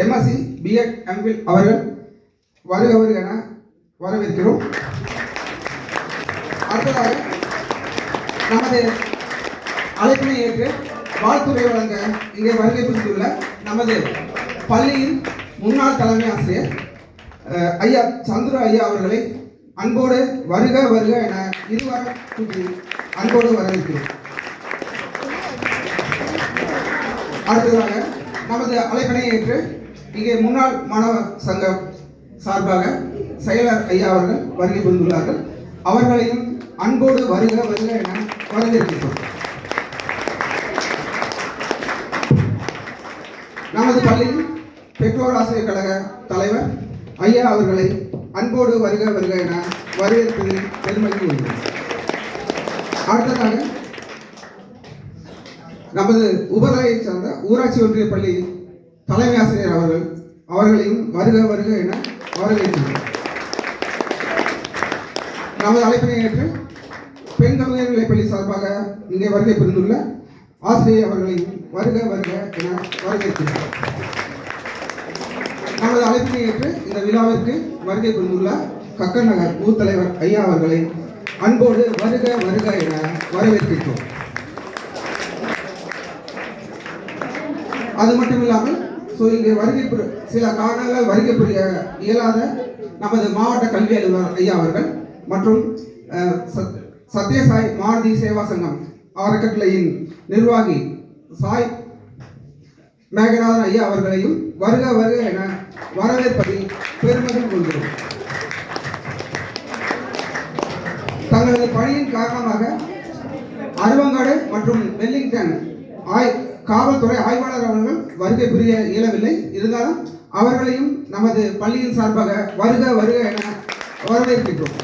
MSc BEd MPhil அவர்கள் வருக வருக என வரவேற்கிறோம். அடுத்ததாக நமது அழைப்பினை ஏற்று வாழ்த்துறை வழங்க இங்கே வருகை புரிந்துள்ள நமது பள்ளியின் முன்னாள் தலைமை ஆசிரியர் ஐயா சந்துரு ஐயா அவர்களை அன்போடு வருக வருக என இருவரும் கூட்டி அன்போடு வரவேற்கிறோம். அடுத்ததாக நமது அழைப்பினை ஏற்று இங்கே முன்னாள் மாணவர் சங்கம் சார்பாக செயலர் ஐயா அவர்கள் வருகை புரிந்துள்ளார்கள். அவர்களையும் அன்போடு வருக வருக என வரவேற்கின்றோம். நமது பள்ளியில் பெற்றோர் ஆசிரியர் கழக தலைவர் ஐயா அவர்களை அன்போடு வருக வருக என வரவேற்பதில் பெருமகிழ்ச்சி அடுத்ததாக நமது உபதலையைச் சார்ந்த ஊராட்சி ஒன்றிய பள்ளி தலைமை ஆசிரியர் அவர்கள் அவர்களையும் வருக வருக என வரவேற்கிறோம். நமது அழைப்பினை ஏற்று பெண் உயர்நிலைப் பள்ளி சார்பாக இங்கே வருகை புரிந்துள்ள ஆசிரியர் அவர்களையும் வருக வருக என வரவேற்கிறோம். நமது அழைப்பினை ஏற்று இந்த விழாவிற்கு வருகை புரிந்துள்ள கக்கன் நகர் ஊர் தலைவர் ஐயா அவர்களை அன்போடு வருக வருக என வரவேற்கிறோம் அது மட்டும் இல்லாமல் ஸோ இங்கே வருகை சில காரணங்களால் வருகை புரிய இயலாத நமது மாவட்ட கல்வி அலுவலர் ஐயா அவர்கள் மற்றும் சத்யசாய் மாருதி சேவா சங்கம் அறக்கட்டளையின் நிர்வாகி சாய் மேகநாதன் ஐயா அவர்களையும் வருக வருக என வரவேற்பதில் பெருமகிழ்ச்சி கொள்கிறோம். தங்களது பணியின் காரணமாக அருவங்காடு மற்றும் வெல்லிங்டன் ஆய் காவல்துறை ஆய்வாளர் அவர்கள் வருகை புரிய இயலவில்லை. இருந்தாலும் அவர்களையும் நமது பள்ளியின் சார்பாக வருக வருக என வரவேற்கின்றோம்.